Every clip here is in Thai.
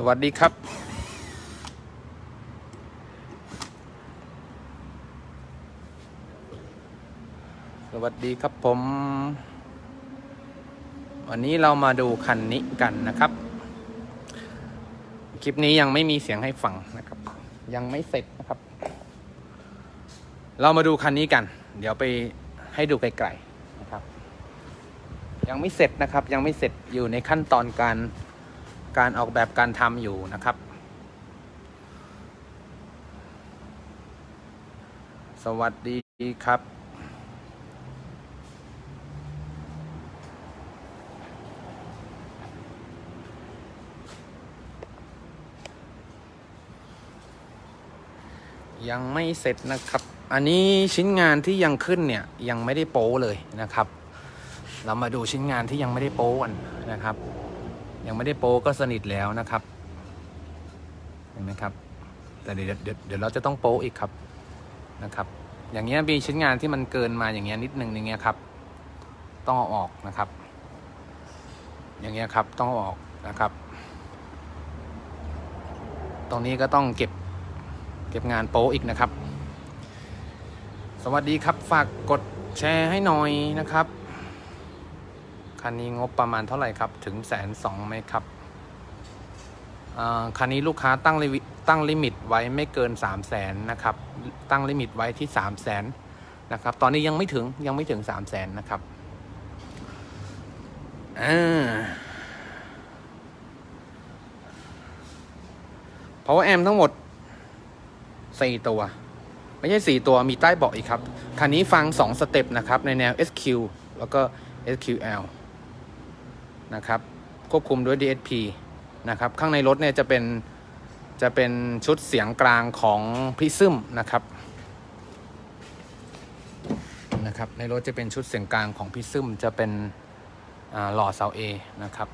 สวัสดีครับ สวัสดีครับผม วันนี้เรามาดูคันนี้กันนะครับ คลิปนี้ยังไม่มีเสียงให้ฟังนะครับ ยังไม่เสร็จนะครับ เรามาดูคันนี้กัน เดี๋ยวไปให้ดูไกลๆนะครับ ยังไม่เสร็จนะครับ ยังไม่เสร็จอยู่ในขั้นตอนการ การออกแบบการทำอยู่นะครับ สวัสดีครับยังไม่เสร็จนะครับ อันนี้ชิ้นงานที่ยังขึ้นเนี่ยยังไม่ได้โป้เลยนะครับ เรามาดูชิ้นงานที่ยังไม่ได้โป้กันนะครับ ยังไม่ได้โป้ก็สนิทแล้วนะครับ เห็นไหมครับ แต่เดี๋ยวเดี๋ยวเดี๋ยวเราจะต้องโป้อีกครับนะครับ อย่างเงี้ยมีชิ้นงานที่มันเกินมาอย่างเงี้ยนิดนึงอย่างเงี้ยครับ ต้องเอาออกนะครับ อย่างเงี้ยครับต้องเอาออกนะครับ ตรงนี้ก็ต้องเก็บเก็บงานโป๊อีกนะครับ สวัสดีครับฝากกดแชร์ให้หน่อยนะครับ คันนี้งบประมาณเท่าไหร่ครับ ถึงแสนสองไหมครับคันนี้ลูกค้าตั้งลิมิตตั้งลิมิตไว้ไม่เกิน3 0 0แสนนะครับ ตั้งลิมิตไว้ที่3 0 0แสนนะครับ ตอนนี้ยังไม่ถึงยังไม่ถึง3 0 0แสนนะครับอ่า power amp ทั้งหมดสี่ตัว ไม่ใช่สี่ตัวมีใต้เบาะอีกครับ คันนี้ฟัง2สเต็ปนะครับ ในแนว SQ แล้วก็ SQL นะครับควบคุมด้วย DSP นะครับข้างในรถเนี่ยจะเป็นจะเป็นชุดเสียงกลางของ Prism นะครับนะครับในรถจะเป็นชุดเสียงกลางของ Prism จะเป็นหล่อเสา A นะครับ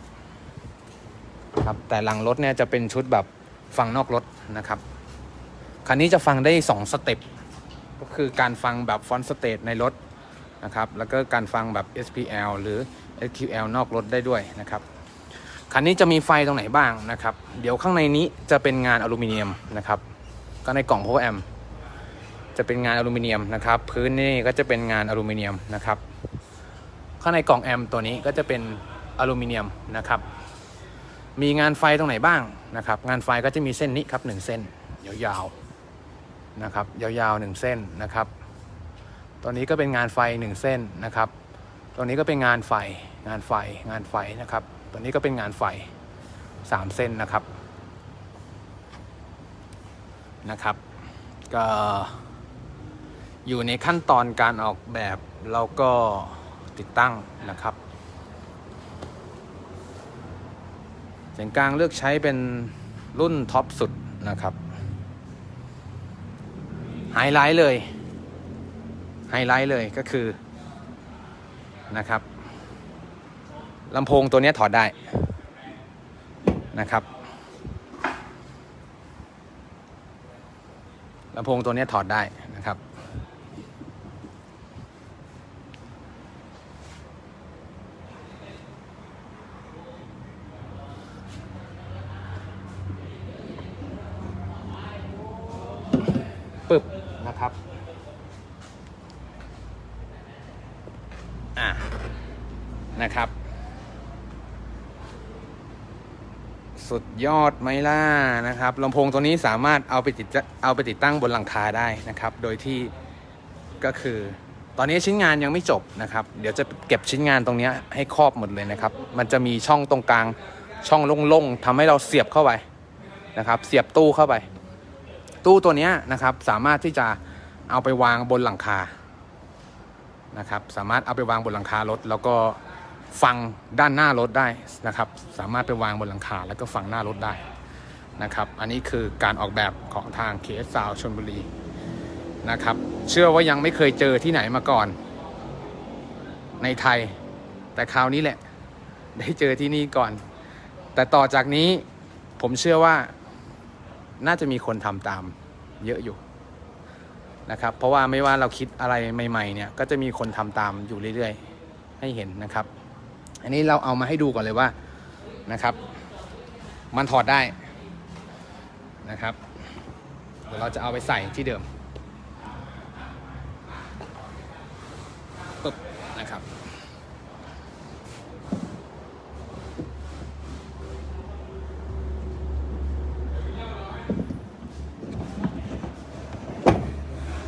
ครับแต่หลังรถเนี่ยจะเป็นชุดแบบฟังนอกรถนะครับคันนี้จะฟังได้ 2 สเต็ปก็คือการฟังแบบฟอนต์สเตทในรถนะครับแล้วก็การฟังแบบ SPL หรือ SQL นอกรถได้ด้วยนะครับคันนี้จะมีไฟตรงไหนบ้างนะครับ เดี๋ยวข้างในนี้จะเป็นงานอลูมิเนียมนะครับ ก็ในกล่อง power amp จะเป็นงานอลูมิเนียมนะครับ พื้นนี่ก็จะเป็นงานอลูมิเนียมนะครับ ข้างในกล่องแอมตัวนี้ก็จะเป็นอลูมิเนียมนะครับ มีงานไฟตรงไหนบ้างนะครับ งานไฟก็จะมีเส้นนี้ครับหนึ่งเส้นยาวๆนะครับ ยาวๆหนึ่งเส้นนะครับ ตัวนี้ก็เป็นงานไฟหนึ่งเส้นนะครับ ตัวนี้ก็เป็นงานไฟ งานไฟงานไฟนะครับ ตัวนี้ก็เป็นงานไฟสามเส้นนะครับนะครับ ก็อยู่ในขั้นตอนการออกแบบแล้วก็ติดตั้งนะครับเสียงกลางเลือกใช้เป็นรุ่นท็อปสุดนะครับไฮไลท์เลยไฮไลท์เลยก็คือนะครับ ลำโพงตัวนี้ถอดได้นะครับลำโพงตัวนี้ถอดได้นะครับ ปึบนะครับ อะนะครับ สุดยอดไหมล่ะนะครับลำโพงตัวนี้สามารถเอาไปติดเอาไปติดตั้งบนหลังคาได้นะครับ โดยที่ก็คือตอนนี้ชิ้นงานยังไม่จบนะครับ เดี๋ยวจะเก็บชิ้นงานตรงนี้ให้ครอบหมดเลยนะครับ มันจะมีช่องตรงกลางช่องโล่งๆทำให้เราเสียบเข้าไปนะครับ เสียบตู้เข้าไป ตู้ตัวเนี้ยนะครับสามารถที่จะเอาไปวางบนหลังคานะครับ สามารถเอาไปวางบนหลังคารถแล้วก็ ฟังด้านหน้ารถได้นะครับ สามารถไปวางบนหลังคาแล้วก็ฟังหน้ารถได้นะครับ อันนี้คือการออกแบบของทาง KS s o u n d ชนบุรีนะครับ เชื่อว่ายังไม่เคยเจอที่ไหนมาก่อน ในไทย แต่คราวนี้แหละ ได้เจอที่นี่ก่อน แต่ต่อจากนี้ผมเชื่อว่าน่าจะมีคนทำตามเยอะอยู่นะครับ เพราะว่าไม่ว่าเราคิดอะไรใหม่ ๆ เนี่ย ก็จะมีคนทำตามอยู่เรื่อย ๆ ให้เห็นนะครับ อันนี้เราเอามาให้ดูก่อนเลยว่านะครับ มันถอดได้นะครับเดี๋ยวเราจะเอาไปใส่ที่เดิมปึ๊บนะครับ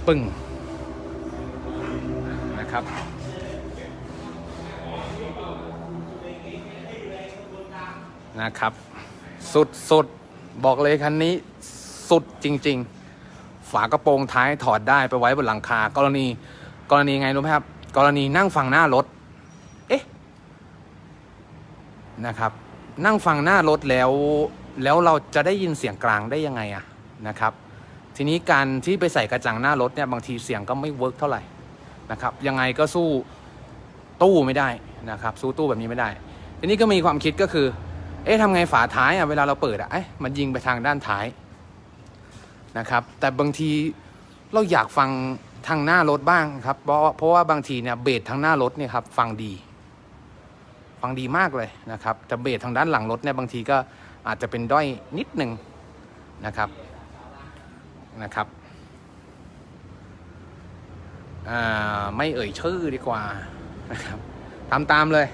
ปึ้งนะครับ นะครับ สุดสุดบอกเลยคันนี้สุดจริง ๆ ฝากระโปรงท้ายถอดได้ไปไว้บนหลังคา กรณีกรณีไงรู้ไหมครับ กรณีนั่งฟังหน้ารถ เอ๊ะนะครับ นั่งฟังหน้ารถแล้วแล้วเราจะได้ยินเสียงกลางได้ยังไงอะนะครับ ทีนี้การที่ไปใส่กระจังหน้ารถเนี่ยบางทีเสียงก็ไม่เวิร์กเท่าไหร่นะครับ ยังไงก็สู้ตู้ไม่ได้นะครับ สู้ตู้แบบนี้ไม่ได้ ทีนี้ก็มีความคิดก็คือ เอ๊ะทำไงฝาท้ายอะเวลาเราเปิดอะเอ๊ะมันยิงไปทางด้านท้ายนะครับ แต่บางทีเราอยากฟังทางหน้ารถบ้างครับ เพราะเพราะว่าบางทีเนี่ยเบสทางหน้ารถเนี่ยครับฟังดี ฟังดีมากเลยนะครับแต่เบสทางด้านหลังรถเนี่ยบางทีก็อาจจะเป็นด้อยนิดหนึ่งนะครับนะครับอ่าไม่เอ่ยชื่อดีกว่านะครับตามตามเลย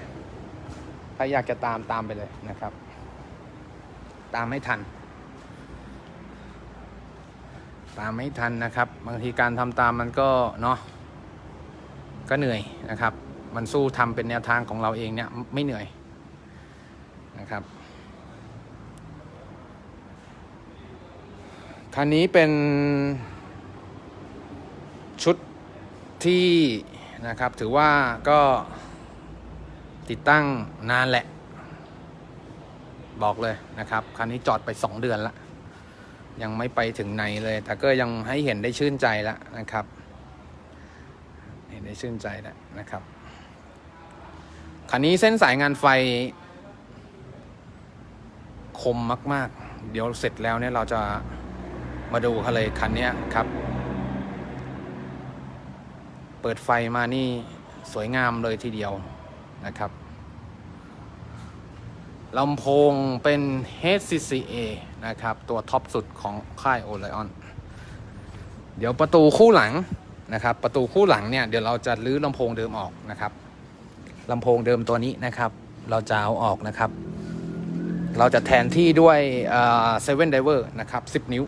ถ้าอยากจะตามตามไปเลยนะครับ ตามไม่ทัน ตามไม่ทันนะครับ บางทีการทำตามมันก็เนาะก็เหนื่อยนะครับ มันสู้ทำเป็นแนวทางของเราเองเนี่ยไม่เหนื่อยนะครับคันนี้เป็นชุดที่นะครับถือว่าก็ติดตั้งนานแหละ บอกเลยนะครับคันนี้จอดไป 2 เดือนละยังไม่ไปถึงไหนเลย แต่ก็ยังให้เห็นได้ชื่นใจแล้วนะครับ เห็นได้ชื่นใจแล้วนะครับคันนี้เส้นสายงานไฟ คมมาก ๆ เดี๋ยวเสร็จแล้วเนี่ยเราจะมาดูกันเลยคันนี้ครับ เปิดไฟมานี่สวยงามเลยทีเดียวนะครับ ลำโพงเป็น HCCA นะครับ ตัวท็อปสุดของค่าย o l e o n เดี๋ยวประตูคู่หลังนะครับ ประตูคู่หลังเนี่ย เดี๋ยวเราจะรื้อลำโพงเดิมออกนะครับลำโพงเดิมตัวนี้นะครับ เราจะเอาออกนะครับ เราจะแทนที่ด้วยเซเว่นไดเวอร์นะครับ 10 นิ้ว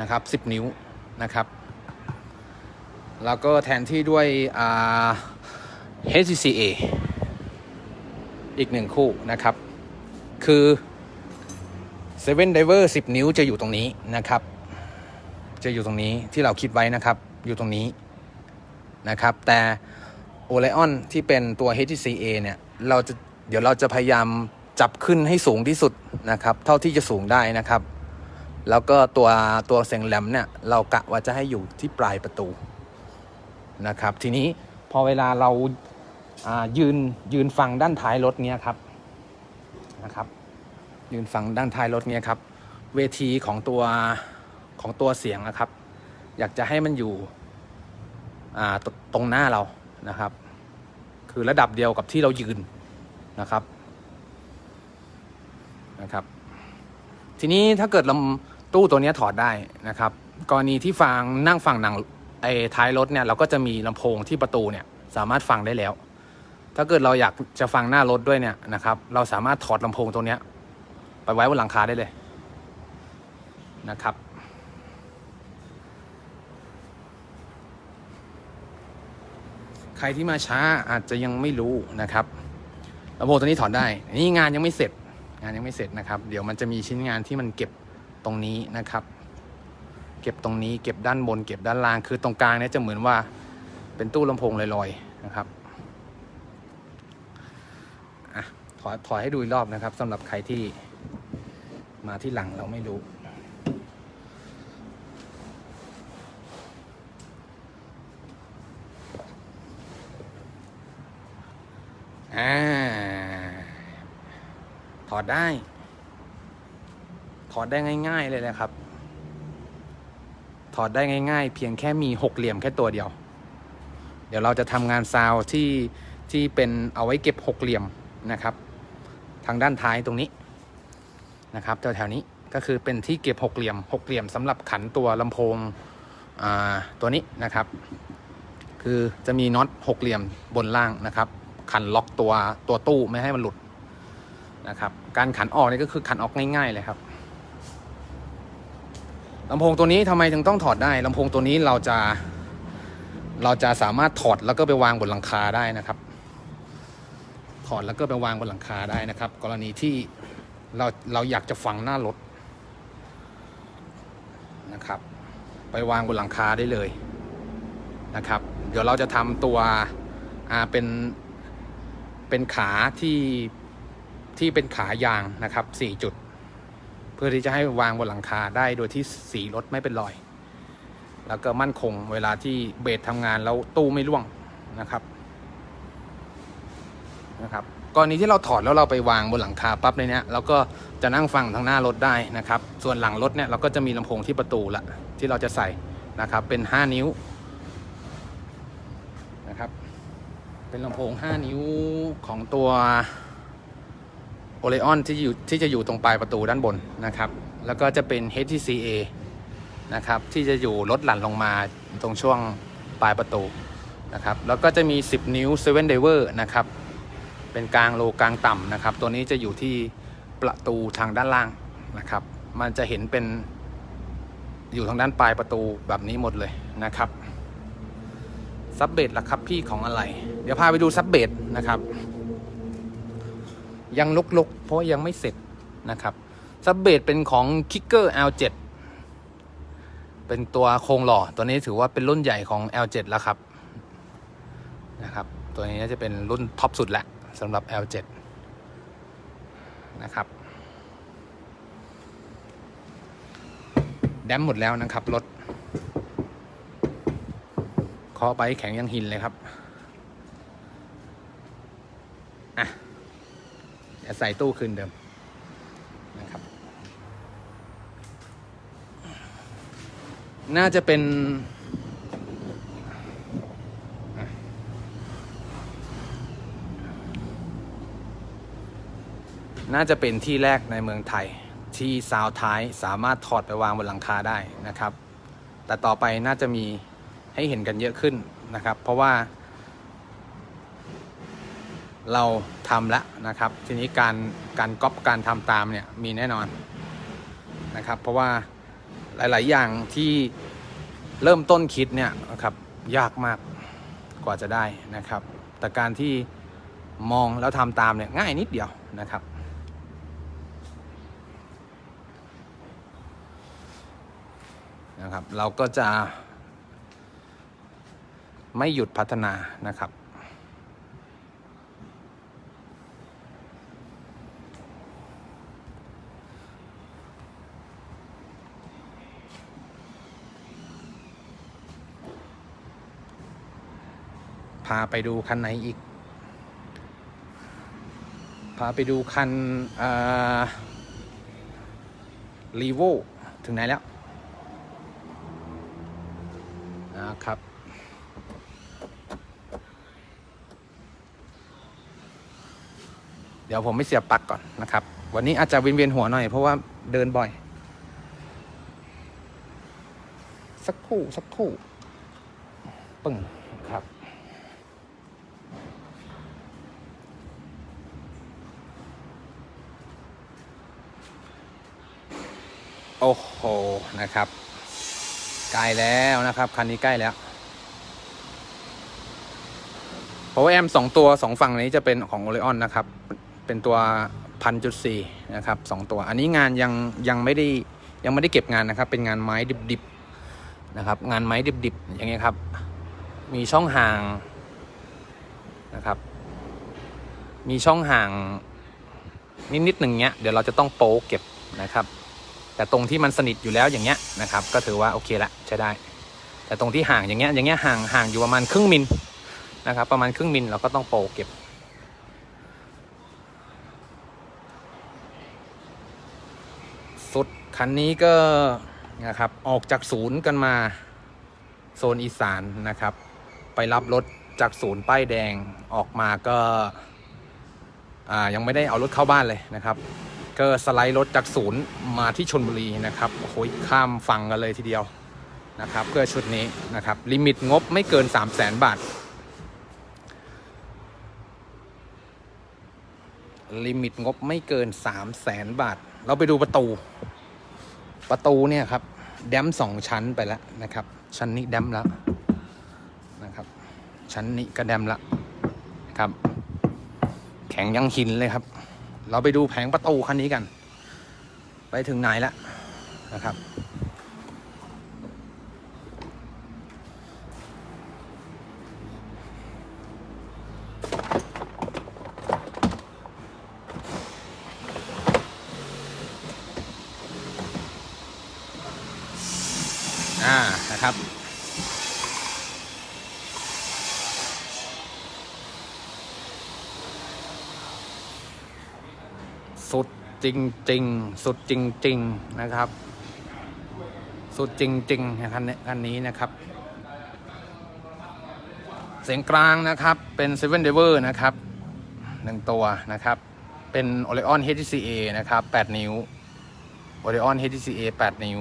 นะครับ 10 นิ้วนะครับแล้วก็แทนที่ด้วย HCCA อีกหนึ่งคู่นะครับ คือ Seven Diver 10นิ้วจะอยู่ตรงนี้นะครับ จะอยู่ตรงนี้ที่เราคิดไว้นะครับ อยู่ตรงนี้นะครับ แต่ o l e o n ที่เป็นตัว HCCA เนี่ยเราจะเดี๋ยวเราจะพยายามจับขึ้นให้สูงที่สุดนะครับ เท่าที่จะสูงได้นะครับ แล้วก็ตัวตัวเสียงแหลมเนี่ยเรากะว่าจะให้อยู่ที่ปลายประตูนะครับ ทีนี้พอเวลาเรา ยืนยืนฟังด้านท้ายรถเนี้ยครับนะครับ ยืนฟังด้านท้ายรถเนี้ยครับ เวทีของตัวของตัวเสียงนะครับ อยากจะให้มันอยู่ตตรงหน้าเรานะครับ คือระดับเดียวกับที่เรายืนนะครับนะครับ ทีนี้ถ้าเกิดลำตู้ตัวนี้ถอดได้นะครับ กรณีที่ฟังนั่งฟังหนังไอ้ท้ายรถเนี่ยเราก็จะมีลำโพงที่ประตูเนี่ยสามารถฟังได้แล้ว ถ้าเกิดเราอยากจะฟังหน้ารถด้วยเนี่ยนะครับ เราสามารถถอดลำโพงตรงนี้ไปไว้บนหลังคาได้เลยนะครับ ใครที่มาช้าอาจจะยังไม่รู้นะครับลำโพงตัวนี้ถอดได้ นี่งานยังไม่เสร็จ งานยังไม่เสร็จนะครับ เดี๋ยวมันจะมีชิ้นงานที่มันเก็บตรงนี้นะครับ เก็บตรงนี้ เก็บด้านบน เก็บด้านล่าง คือตรงกลางเนี่ยจะเหมือนว่าเป็นตู้ลำโพงลอยๆนะครับ อถอยถอยให้ดูอีกรอบนะครับสำหรับใครที่มาที่หลังเราไม่รู้ อ่า ถอดได้ ถอดได้ง่าย ๆ เลยนะครับ ถอดได้ง่าย ๆ เพียงแค่มีหกเหลี่ยมแค่ตัวเดียว เดี๋ยวเราจะทำงานซาวที่ที่เป็นเอาไว้เก็บหกเหลี่ยมนะครับ ทางด้านท้ายตรงนี้นะครับแถวๆนี้ก็คือเป็นที่เก็บหกเหลี่ยมหกเหลี่ยมสำหรับขันตัวลำโพงตัวนี้นะครับ คือจะมีน็อตหกเหลี่ยมบนล่างนะครับ ขันล็อกตัวตัวตู้ไม่ให้มันหลุดนะครับ การขันออกนี่ก็คือขันออกง่าย ๆ เลยครับลำโพงตัวนี้ทำไมถึงต้องถอดได้ลำโพงตัวนี้เราจะ เราจะสามารถถอดแล้วก็ไปวางบนหลังคาได้นะครับ ถอดแล้วก็ไปวางบนหลังคาได้นะครับ กรณีที่เราเราอยากจะฟังหน้ารถนะครับ ไปวางบนหลังคาได้เลยนะครับ เดี๋ยวเราจะทำตัวเป็นเป็นขาที่ที่เป็นขายางนะครับสี่จุด เพื่อที่จะให้วางบนหลังคาได้โดยที่สีรถไม่เป็นรอย แล้วก็มั่นคงเวลาที่เบสทำงานแล้วตู้ไม่ร่วงนะครับ นะครับกรณีที่เราถอดแล้วเราไปวางบนหลังคาปั๊บในนี้เราก็จะนั่งฟังทางหน้ารถได้นะครับ ส่วนหลังรถเนี่ยเราก็จะมีลำโพงที่ประตูละที่เราจะใส่นะครับ เป็น 5 นิ้วนะครับ เป็นลำโพง 5 นิ้วของตัวโอเลออนที่อยู่ที่จะอยู่ตรงปลายประตูด้านบนนะครับ แล้วก็จะเป็น HTCA นะครับที่จะอยู่ลดหลั่นลงมาตรงช่วงปลายประตูนะครับ แล้วก็จะมี 10 นิ้ว7 Diver นะครับ เป็นกลางโลกลางต่ำนะครับ ตัวนี้จะอยู่ที่ประตูทางด้านล่างนะครับ มันจะเห็นเป็นอยู่ทางด้านปลายประตูแบบนี้หมดเลยนะครับซับเบดล่ะครับพี่ของอะไร เดี๋ยวพาไปดูซับเบดนะครับ ยังลกๆ เพราะยังไม่เสร็จนะครับซับเบดเป็นของ Kicker L7 เป็นตัวโครงหล่อ ตัวนี้ถือว่าเป็นรุ่นใหญ่ของ L7 แล้วครับนะครับ ตัวนี้จะเป็นรุ่นท็อปสุดแล้ว สำหรับ L7 นะครับแดมหมดแล้วนะครับรถเคาะไปแข็งยังหินเลยครับอะจะใส่ตู้คืนเดิมนะครับ น่าจะเป็น น่าจะเป็นที่แรกในเมืองไทยที่ซาวท้ายสามารถถอดไปวางบนหลังคาได้นะครับ แต่ต่อไปน่าจะมีให้เห็นกันเยอะขึ้นนะครับ เพราะว่า เราทำแล้วนะครับ ทีนี้การการก๊อปการทำตามเนี่ยมีแน่นอนนะครับ เพราะว่าหลาย ๆ อย่างที่เริ่มต้นคิดเนี่ยนะครับยากมากกว่าจะได้นะครับ แต่การที่มองแล้วทำตามเนี่ยง่ายนิดเดียวนะครับ นะครับ เราก็จะ ไม่หยุดพัฒนานะครับ พาไปดูคันไหนอีก พาไปดูคันรีโวถึงไหนแล้ว นะครับ เดี๋ยวผมไม่เสียบปลั๊กก่อนนะครับ วันนี้อาจจะเวียนๆหัวหน่อยเพราะว่าเดินบ่อย สักคู่สักคู่ปึ้งครับ โอ้โหนะครับใกล้แล้วนะครับคันนี้ใกล้แล้วเพราะว่าแอมสองตัวสองฝั่งนี้จะเป็นของโอเลออนนะครับ เป็นตัวพันจุดสี่นะครับสองตัว อันนี้งานยังยังไม่ได้ยังไม่ได้เก็บงานนะครับ เป็นงานไม้ดิบๆนะครับ งานไม้ดิบๆอย่างเงี้ยครับ มีช่องห่างนะครับ มีช่องห่างนิดๆหนึ่งเนี้ยเดี๋ยวเราจะต้องโป๊เก็บนะครับ แต่ตรงที่มันสนิทอยู่แล้วอย่างเงี้ยนะครับ ก็ถือว่าโอเคละใช้ได้ แต่ตรงที่ห่างอย่างเงี้ยอย่างเงี้ยห่างห่างอยู่ประมาณครึ่งมิลนะครับ ประมาณครึ่งมิลเราก็ต้องโปะเก็บ สุด คันนี้ก็นะครับออกจากศูนย์กันมาโซนอีสานนะครับ ไปรับรถจากศูนย์ป้ายแดงออกมาก็อ่ายังไม่ได้เอารถเข้าบ้านเลยนะครับ ก็สไลด์รถจากศูนย์มาที่ชนบุรีนะครับโอ้โหข้ามฝั่งกันเลยทีเดียวนะครับเพื่อชุดนี้นะครับลิมิตงบไม่เกิน 3 0 0แสนบาท ลิมิตงบไม่เกิน 3 0 0แสนบาท เราไปดูประตู ประตูเนี่ยครับแดมสองชั้นไปแล้วนะครับ ชั้นนี้แดมแล้วนะครับ ชั้นนี้ก็แดมแล้วครับ แข็งยังหินเลยครับ เราไปดูแผงประตูคันนี้กัน ไปถึงไหนแล้วนะครับ อ่านะครับ สุดจริงๆสุดจริงๆนะครับ สุดจริงๆคันนี้คันนี้นะครับ เสียงกลางนะครับเป็น Seven d e v e r นะครับหนึ่งตัวนะครับ เป็น Orion HTCA นะครับ 8 นิ้ว Orion HTCA 8 นิ้ว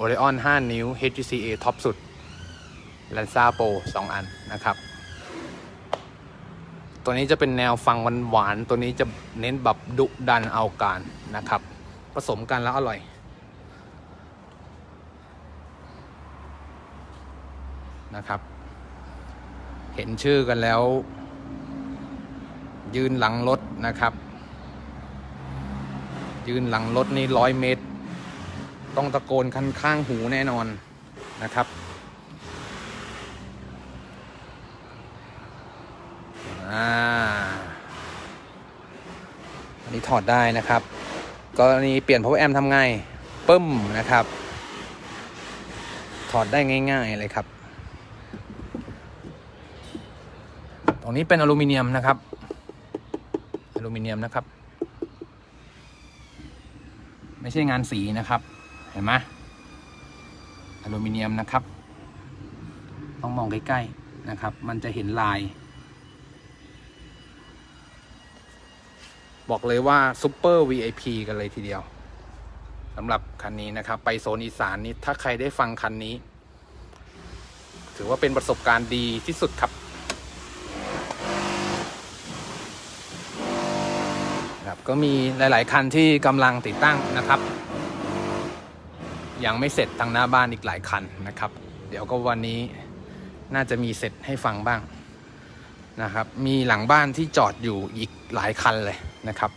Orion 5 นิ้ว HTCA ท็อปสุด l a n z a Pro 2 อันนะครับ ตัวนี้จะเป็นแนวฟังหวานๆตัวนี้จะเน้นแบบดุดันเอาการนะครับ ผสมกันแล้วอร่อยนะครับ เห็นชื่อกันแล้ว ยืนหลังรถนะครับ ยืนหลังรถนี่ร้อยเมตร ต้องตะโกนคันข้างหูแน่นอนนะครับอ่าอันนี้ถอดได้นะครับกรณีเปลี่ยน power amp ทำไงปึ้มนะครับ ถอดได้ง่าย ๆเลยครับ ตรงนี้เป็นอลูมิเนียมนะครับ อลูมิเนียมนะครับ ไม่ใช่งานสีนะครับ ห็นไหมอลูมิเนียมนะครับ ต้องมองใกล้ๆนะครับ มันจะเห็นลาย บอกเลยว่าซูเปอร์ VIP กันเลยทีเดียวสำหรับคันนี้นะครับ ไปโซนอีสานนี้ถ้าใครได้ฟังคันนี้ ถือว่าเป็นประสบการณ์ดีที่สุดครับครับก็มีหลาย ๆ คันที่กำลังติดตั้งนะครับ ยังไม่เสร็จทางหน้าบ้านอีกหลายคันนะครับ เดี๋ยวก็วันนี้น่าจะมีเสร็จให้ฟังบ้างนะครับ มีหลังบ้านที่จอดอยู่อีกหลายคันเลยนะครับ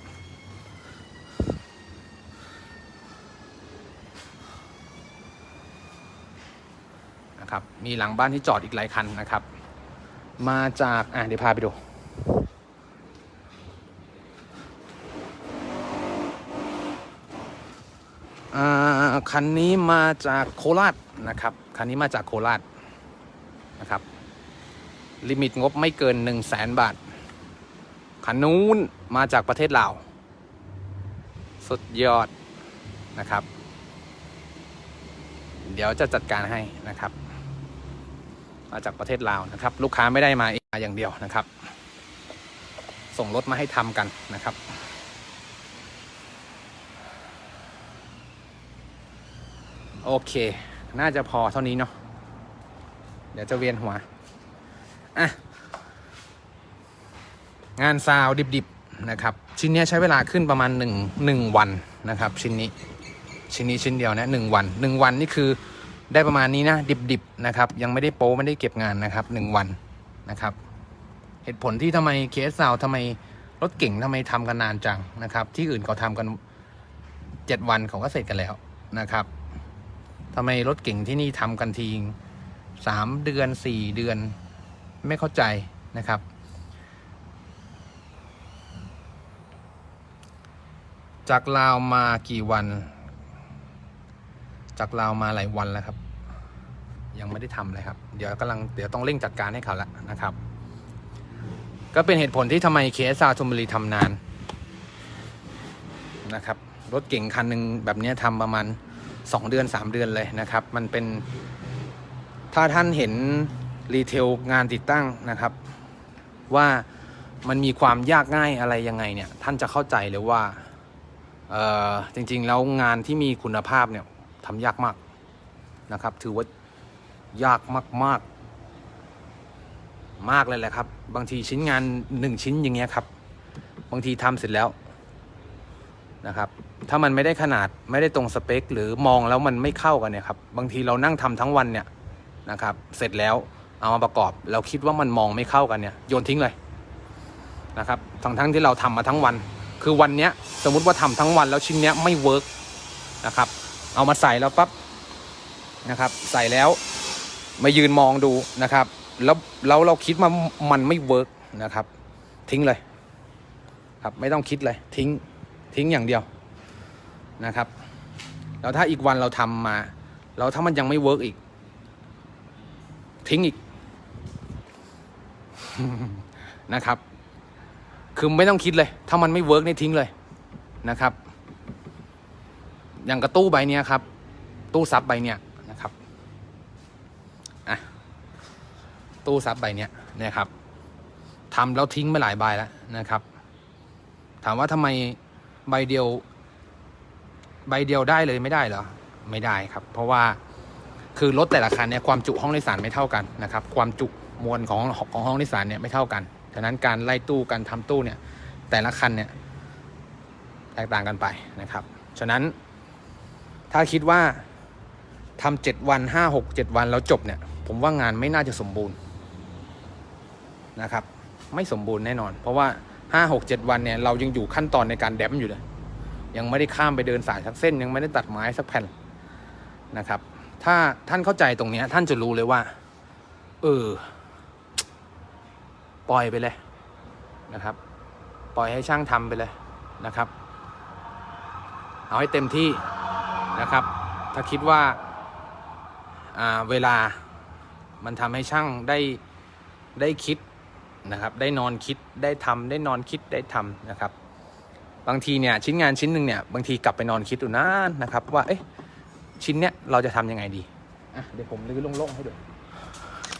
นะครับ มีหลังบ้านที่จอดอีกหลายคันนะครับ มาจาก อะเดี๋ยวพาไปดู อ่า คันนี้มาจากโคราชนะครับ คันนี้มาจากโคราชนะครับ ลิมิตงบไม่เกิน1 0 0 0 0แสนบาท คันนู้นมาจากประเทศลาว สุดยอดนะครับ เดี๋ยวจะจัดการให้นะครับ มาจากประเทศลาวนะครับ ลูกค้าไม่ได้มาเองอย่างเดียวนะครับ ส่งรถมาให้ทำกันนะครับ โอเค น่าจะพอเท่านี้เนาะ เดี๋ยวจะเวียนหัว อะ งานซาวด์ดิบๆนะครับ ชิ้นนี้ใช้เวลาขึ้นประมาณหนึ่งหนึ่งวันนะครับ ชิ้นนี้ ชิ้นนี้ชิ้นเดียวนะหนึ่งวันหนึ่งวันนี่คือได้ประมาณนี้นะ ดิบๆนะครับ ยังไม่ได้โป้ไม่ได้เก็บงานนะครับหนึ่งวันนะครับ เหตุผลที่ทำไมเคสซาวทำไมรถเก่งทำไมทำกันนานจังนะครับ ที่อื่นเขาทำกันเจ็ดวันเขาก็เสร็จกันแล้วนะครับ ทำไมรถเก่งที่นี่ทำกันทีสามเดือนสี่เดือน ไม่เข้าใจนะครับ จากลาวมากี่วัน จากลาวมาหลายวันแล้วครับ ยังไม่ได้ทำเลยครับ เดี๋ยวกำลังเดี๋ยวต้องเร่งจัดการให้เขาแล้วนะครับ ก็เป็นเหตุผลที่ทำไมเคสซาทุมบุรีทำนานนะครับ รถเก่งคันหนึ่งแบบนี้ทำประมาณ สองเดือนสามเดือนเลยนะครับ มันเป็นถ้าท่านเห็นรีเทลงานติดตั้งนะครับ ว่ามันมีความยากง่ายอะไรยังไงเนี่ย ท่านจะเข้าใจเลยว่าเออจริงๆ แล้วงานที่มีคุณภาพเนี่ยทำยากมากนะครับ ถือว่ายากมากๆ มากเลยแหละครับ บางทีชิ้นงานหนึ่งชิ้นอย่างเงี้ยครับ บางทีทำเสร็จแล้ว นะครับ ถ้ามันไม่ได้ขนาดไม่ได้ตรงสเปค หรือมองแล้วมันไม่เข้ากันเนี่ยครับ บางทีเรานั่งทำทั้งวันเนี่ยนะครับ เสร็จแล้วเอามาประกอบ เราคิดว่ามันมองไม่เข้ากันเนี่ยโยนทิ้งเลยนะครับ ทั้งทั้งที่เราทำมาทั้งวัน คือวันเนี้ยสมมุติว่าทำทั้งวันแล้วชิ้นเนี้ยไม่เวิร์กนะครับ เอามาใส่แล้วปั๊บนะครับ ใส่แล้วมายืนมองดูนะครับ แล้วแล้วเราคิดว่ามันไม่เวิร์กนะครับ ทิ้งเลย ครับไม่ต้องคิดเลยทิ้ง ทิ้งอย่างเดียวนะครับ แล้วถ้าอีกวันเราทำมา แล้วถ้ามันยังไม่เวิร์กอีก ทิ้งอีกนะครับ คือไม่ต้องคิดเลย ถ้ามันไม่เวิร์กนี่ทิ้งเลยนะครับ อย่างกระตู้ใบเนี้ยครับ ตู้ซับใบเนี้ยนะครับอะตู้ซับใบเนี้ยเนี่ยครับทำแล้วทิ้งไปหลายใบแล้วนะครับ ถามว่าทำไม ใบเดียว ใบเดียวได้เลยไม่ได้เหรอ ไม่ได้ครับ เพราะว่าคือรถแต่ละคันเนี่ยความจุห้องโดยสารไม่เท่ากันนะครับ ความจุมวลของของห้องโดยสารเนี่ยไม่เท่ากันฉะนั้นการไล่ตู้การทำตู้เนี่ย แต่ละคันเนี่ยแตกต่างกันไปนะครับ ฉะนั้นถ้าคิดว่าทำเจ็ดวันห้าหกเจ็ดวันแล้วจบเนี่ย ผมว่างานไม่น่าจะสมบูรณ์นะครับ ไม่สมบูรณ์แน่นอน เพราะว่า ห้าหกเจ็ดวันเนี่ยเรายังอยู่ขั้นตอนในการแดมอยู่เลยยังไม่ได้ข้ามไปเดินสายสักเส้น ยังไม่ได้ตัดไม้สักแผ่นนะครับ ถ้าท่านเข้าใจตรงเนี้ยท่านจะรู้เลยว่า เออ ปล่อยไปเลยนะครับ ปล่อยให้ช่างทำไปเลยนะครับ เอาให้เต็มที่นะครับ ถ้าคิดว่าอ่าเวลามันทำให้ช่างได้ได้คิด นะครับ ได้นอนคิดได้ทำได้นอนคิดได้ทำนะครับ บางทีเนี่ยชิ้นงานชิ้นหนึ่งเนี่ยบางทีกลับไปนอนคิดดูนานนะครับว่าเอ๊ะชิ้นเนี้ยเราจะทำยังไงดีอะเดี๋ยวผมลื้อโล่งๆให้ดู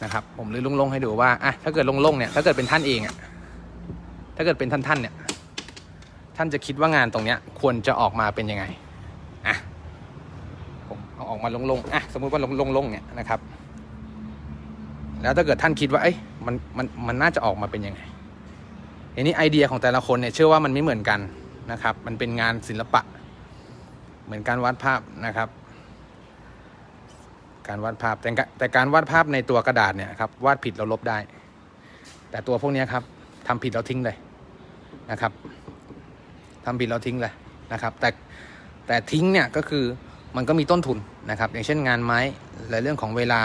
นะครับผมลื้อโล่งๆให้ดูว่าอะถ้าเกิดโล่งๆเนี่ยถ้าเกิดเป็นท่านเองอะถ้าเกิดเป็นท่านๆเนี่ยท่านจะคิดว่างานตรงเนี้ยควรจะออกมาเป็นยังไงอะผมเอาออกมาโล่งๆอะสมมุติว่าโล่งๆเนี่ยนะครับ แล้วถ้าเกิดท่านคิดว่าเอ้ยมันมันมันน่าจะออกมาเป็นยังไงอันนี้ไอเดียของแต่ละคนเนี่ยเชื่อว่ามันไม่เหมือนกันนะครับ มันเป็นงานศิลปะ เหมือนการวาดภาพนะครับ การวาดภาพแต่กะแต่การวาดภาพในตัวกระดาษเนี่ยครับวาดผิดเราลบได้ แต่ตัวพวกนี้ครับทำผิดเราทิ้งเลยนะครับทำผิดเราทิ้งเลยนะครับ แต่แต่ทิ้งเนี่ยก็คือมันก็มีต้นทุนนะครับ อย่างเช่นงานไม้และเรื่องของเวลา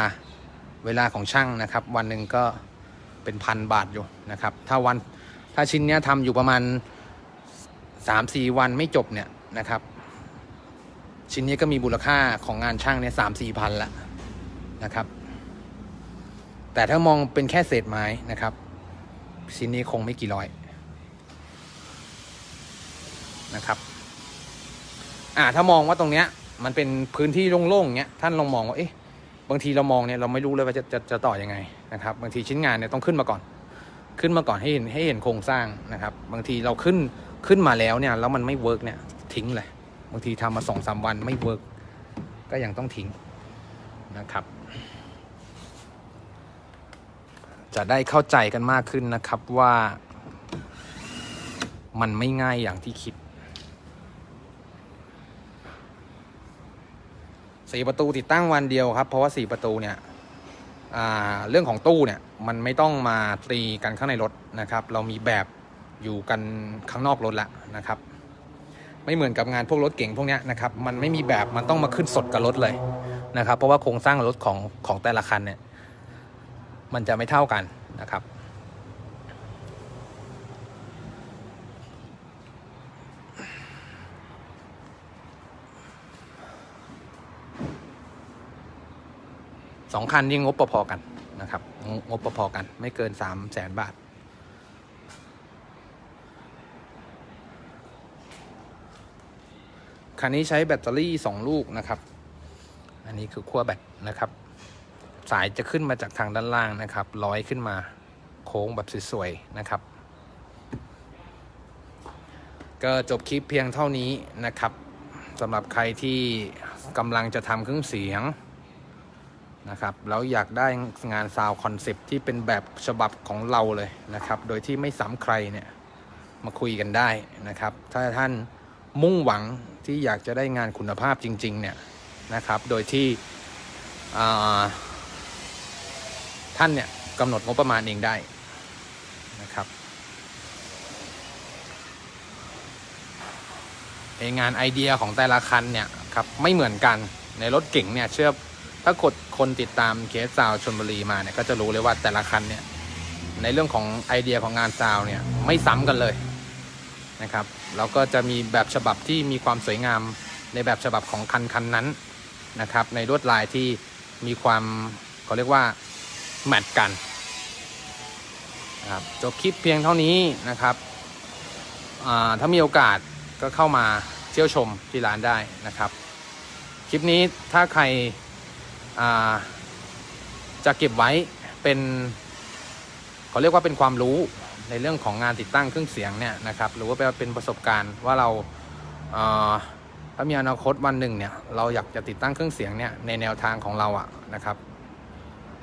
เวลาของช่างนะครับ วันหนึ่งก็เป็นพันบาทอยู่นะครับ ถ้าวันถ้าชิ้นนี้ทำอยู่ประมาณสามสี่วันไม่จบเนี่ยนะครับ ชิ้นนี้ก็มีมูลค่าของงานช่างเนี่ยสามสี่พันละนะครับ แต่ถ้ามองเป็นแค่เศษไม้นะครับ ชิ้นนี้คงไม่กี่ร้อยนะครับอ่าถ้ามองว่าตรงเนี้ยมันเป็นพื้นที่โล่งๆเนี้ยท่านลองมองว่าเอ๊ะ บางทีเรามองเนี่ยเราไม่รู้เลยว่าจะจะจะต่อยังไงนะครับ บางทีชิ้นงานเนี่ยต้องขึ้นมาก่อน ขึ้นมาก่อนให้เห็นให้เห็นโครงสร้างนะครับ บางทีเราขึ้นขึ้นมาแล้วเนี่ยแล้วมันไม่เวิร์กเนี่ยทิ้งเลยบางทีทำมาสองสามวันไม่เวิร์กก็ยังต้องทิ้งนะครับ จะได้เข้าใจกันมากขึ้นนะครับว่ามันไม่ง่ายอย่างที่คิด สี่ประตูติดตั้งวันเดียวครับ เพราะว่าสี่ประตูเนี่ยเรื่องของตู้เนี่ยมันไม่ต้องมาตีกันข้างในรถนะครับ เรามีแบบอยู่กันข้างนอกรถล้วนะครับ ไม่เหมือนกับงานพวกรถเก่งพวกนี้นะครับ มันไม่มีแบบมันต้องมาขึ้นสดกับรถเลยนะครับ เพราะว่าโครงสร้างรถของของแต่ละคันเนี่ยมันจะไม่เท่ากันนะครับ สองคันนี่งบพอๆกันนะครับงงบพอๆกันไม่เกินสามแสนบาท คันนี้ใช้แบตเตอรี่สองลูกนะครับ อันนี้คือขั้วแบตนะครับ สายจะขึ้นมาจากทางด้านล่างนะครับร้อยขึ้นมาโค้งแบบสวยๆนะครับ ก็จบคลิปเพียงเท่านี้นะครับสำหรับใครที่กำลังจะทำเครื่องเสียง นะครับแล้วอยากได้งานซาวคอนเซปที่เป็นแบบฉบับของเราเลยนะครับ โดยที่ไม่ซ้ำใครเนี่ยมาคุยกันได้นะครับ ถ้าท่านมุ่งหวังที่อยากจะได้งานคุณภาพจริง ๆ เนี่ยนะครับ โดยที่ท่านเนี่ยกำหนดงบประมาณเองได้นะครับงานไอเดียของแต่ละคันเนี่ยครับไม่เหมือนกันในรถเก่งเนี่ยเชื่อ ถ้ากดคนติดตามเคสซาวชนบุรีมาเนี่ยก็จะรู้เลยว่าแต่ละคันเนี่ยในเรื่องของไอเดียของงานซาวเนี่ยไม่ซ้ำกันเลยนะครับแล้วก็จะมีแบบฉบับที่มีความสวยงามในแบบฉบับของคันคันนั้นนะครับในลวดลายที่มีความเขาเรียกว่าแมทกันนะครับจบคลิปเพียงเท่านี้นะครับถ้ามีโอกาสก็เข้ามาเที่ยวชมที่ร้านได้นะครับ คลิปนี้ถ้าใคร จะเก็บไว้เป็นเขาเรียกว่าเป็นความรู้ในเรื่องของงานติดตั้งเครื่องเสียงเนี่ยนะครับหรือว่าเป็นประสบการณ์ว่าเราถ้ามีอนาคตวันหนึ่งเนี่ยเราอยากจะติดตั้งเครื่องเสียงเนี่ยในแนวทางของเราอะนะครับ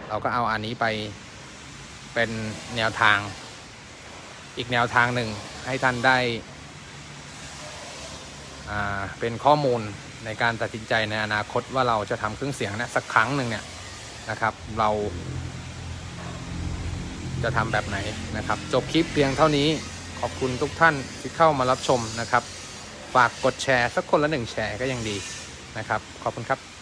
เราก็เอาอันนี้ไปเป็นแนวทางอีกแนวทางหนึ่งให้ท่านได้เป็นข้อมูล ในการตัดสินใจในอนาคตว่าเราจะทำเครื่องเสียงนะสักครั้งหนึ่งเนี่ยนะครับ เรา จะทำแบบไหนนะครับ จบคลิปเพียงเท่านี้ขอบคุณทุกท่านที่เข้ามารับชมนะครับ ฝากกดแชร์สักคนละหนึ่งแชร์ก็ยังดีนะครับ ขอบคุณครับ